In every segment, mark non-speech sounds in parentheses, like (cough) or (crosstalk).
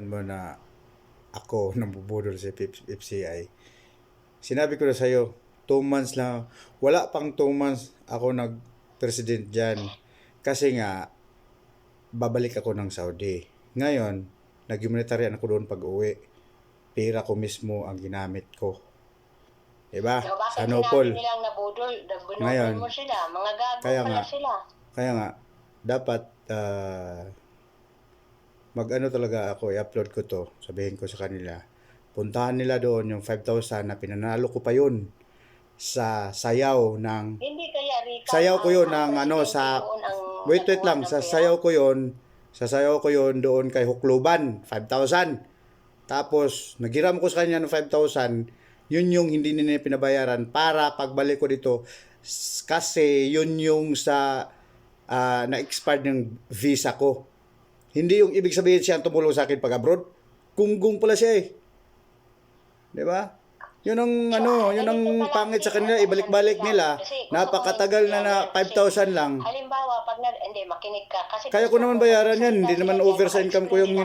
mo na ako (laughs) nambubudol sa FCI. Sinabi ko na sa'yo, two months lang. Wala pang two months ako nag-president dyan. Kasi nga, babalik ako ng Saudi. Ngayon, nag-humanitarian ako doon pag uwi. Pera ko mismo ang ginamit ko. Diba? So, bakit Sa sinabi Nopol. nilang nabudol, nabunodol Ngayon, mo sila? Mga gago kaya pala nga, sila. Kaya nga, dapat ah, mag-ano talaga ako, i-upload ko to, sabihin ko sa kanila, puntahan nila doon yung 5,000 na pinanalo ko pa yun sa sayaw ng, Hindi kaya, Rika, sayaw ko yun ng ano sa, wait wait lang, ng sa sayaw ko yun, sa sayaw ko yun doon kay Hukluban, 5,000. Tapos, nagiram ko sa kanya ng 5,000, yun yung hindi nila pinabayaran para pagbalik ko dito, kasi yun yung sa ah, na-expired ng visa ko. Hindi yung ibig sabihin siya tumulong sa akin pag abroad. Gunggong pala siya eh. Di ba? Yun ang ano, yun ang pangit sa kanila, ibalik-balik nila. Napakatagal na na 5,000 lang. Halimbawa, pag na, hindi, makinig ka. Kasi Kaya ko naman bayaran yan. Hindi naman over sa income ko yung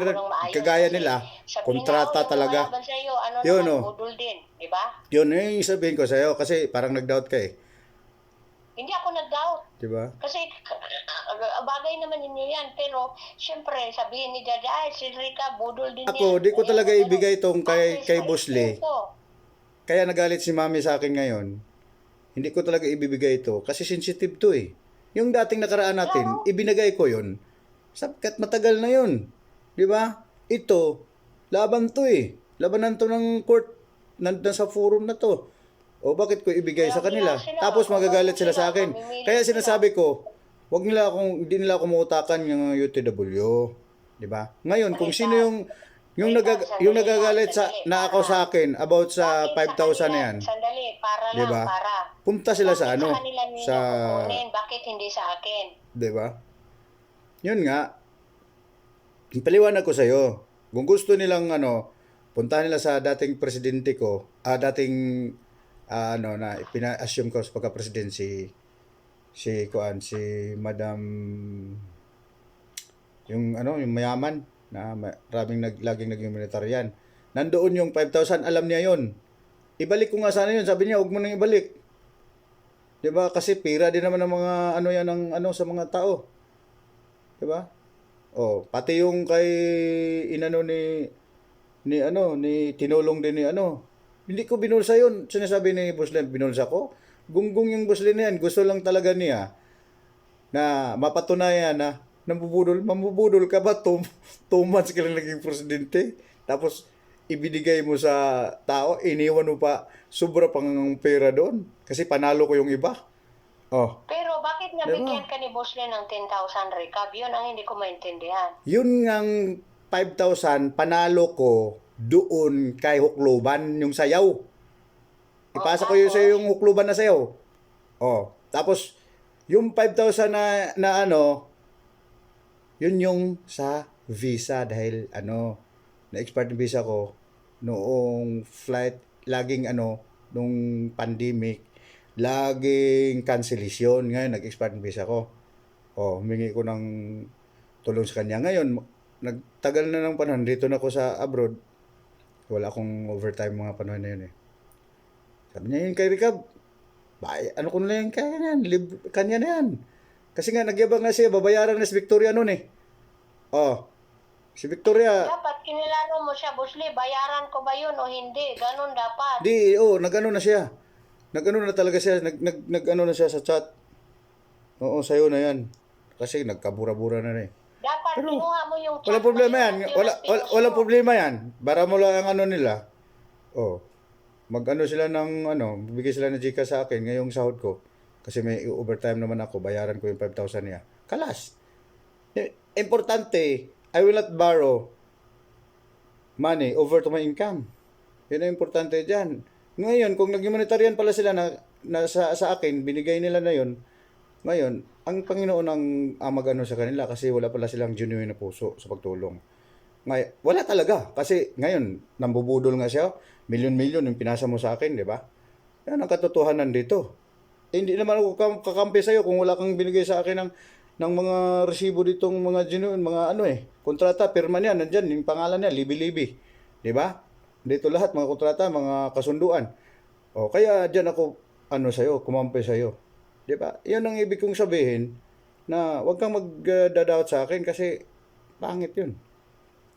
kagaya nila. sa Kontrata talaga. ano Yun, naman, oh. budol din. Di ba? Yun eh, yung sabihin ko sa'yo kasi parang nag-doubt ka eh. Hindi ako nag-doubt. Di ba? Kasi bagay naman ninyo yan. Pero, syempre, sabihin ni Dada, ay, si Rika, budol din Ako, yan. di ko Ayun, talaga ganun. ibigay itong kay, kay Lee. ko. Kaya nagalit si mami sa akin ngayon. Hindi ko talaga ibibigay ito kasi sensitive to eh. Yung dating nakaraan natin, Oo. ibinigay ko yun. Sapkat matagal na yun. Di ba? Ito, laban to eh. Labanan to ng court. Nandun sa forum na to. O bakit ko ibigay sa kanila? Tapos magagalit sila sa akin. Kaya sinasabi ko, wag nila akong, hindi nila ako muutakan yung UTW. Di ba? Ngayon, kung sino yung yung, nagag- yung nagagalit sa na ako sa akin about sa Bakit 5,000 na yan. Sandali, para lang, Diba? para. Punta sila sa ano? Sa? Bakit hindi sa akin? 'di ba? Yun nga. Paliwanag ko sa iyo. Kung gusto nilang ano, punta nila sa dating presidente ko, ah dating ah, ano na pina-assume ko sa pagka-presidency si kuan si Madam yung ano yung mayaman na maraming nag, laging naging humanitarian. Nandoon yung 5,000, alam niya yon. Ibalik ko nga sana yun. Sabi niya, huwag mo nang ibalik. 'Di ba? Kasi pira din naman ng mga ano yan ng ano sa mga tao. 'Di ba? Oh, pati yung kay inano ni ni ano ni tinulong din ni ano. Hindi ko binulsa yun. Sinasabi ni Buslen, binulsa ko. Gunggong yung Buslen na yan. Gusto lang talaga niya na mapatunayan na nambubudol, mambubudol ka ba? Two, two months ka lang naging presidente. Tapos, ibinigay mo sa tao, iniwan mo pa, sobra pang pera doon. Kasi panalo ko yung iba. Oh, Pero bakit Diba? nabigyan ka ni Boss Len ng 10,000 recap? Yun ang hindi ko maintindihan. yun ngang 5,000 panalo ko doon kay Hukluban, yung sayaw. Ipasa ko yun sa yung Hukluban na sayaw. Oh, tapos yung 5,000 na, na ano, yun yung sa visa dahil ano, na-expire yung visa ko noong flight, laging ano, nung pandemic, laging cancellation. Ngayon, nag-expire yung visa ko. Oh, humingi ko ng tulong sa kanya. Ngayon, nagtagal na ng panahon, dito na ako sa abroad. Wala akong overtime mga panahon na yun eh. Sabi niya yun kay Ricab, bay, ano ko na yan, kaya yan, lib, kanya na yan. Kasi nga, nagyabang na siya, babayaran na si Victoria noon eh. Oh, si Victoria, Dapat kinilano mo siya, Lee, bayaran ko ba yun o hindi? Ganun dapat. di, oh, nag-ano na siya. Nag-ano na talaga siya, nag, nag, nag-ano na siya sa chat. Oo, sa'yo na yan. Kasi nagkabura-bura na na eh. Dapat Pero, kinuha mo yung Wala chat problema mo, yan. Wala, wala, wala problema yan. Para mo lang ang ano nila. Oh. Mag-ano sila ng ano, bibigay sila ng Gcash sa akin ngayong sahod ko. Kasi may overtime naman ako, bayaran ko yung 5,000 niya. Kalas. Eh, Importante, I will not borrow money over to my income. Yun ang importante dyan. Ngayon, kung nag-humanitarian pala sila na, na sa, sa akin, binigay nila na yun, ngayon, ang Panginoon ang, ang mag-ano sa kanila kasi wala pala silang genuine na puso sa pagtulong. Ngay, wala talaga. Kasi ngayon, nambubudol nga siya. Milyon-milyon yung pinasa mo sa akin, di ba? Yan ang katotohanan dito. Eh, hindi naman ako kam- kakampi sa'yo kung wala kang binigay sa akin ng ng mga resibo ditong mga genuine, mga ano eh, kontrata, pirma niya, nandyan, yung pangalan niya, libi-libi. Di ba? Dito lahat, mga kontrata, mga kasunduan. O, kaya dyan ako, ano sa'yo, kumampi sa'yo. Di ba? Yan ang ibig kong sabihin, na huwag kang magdadoubt sa akin kasi pangit yun.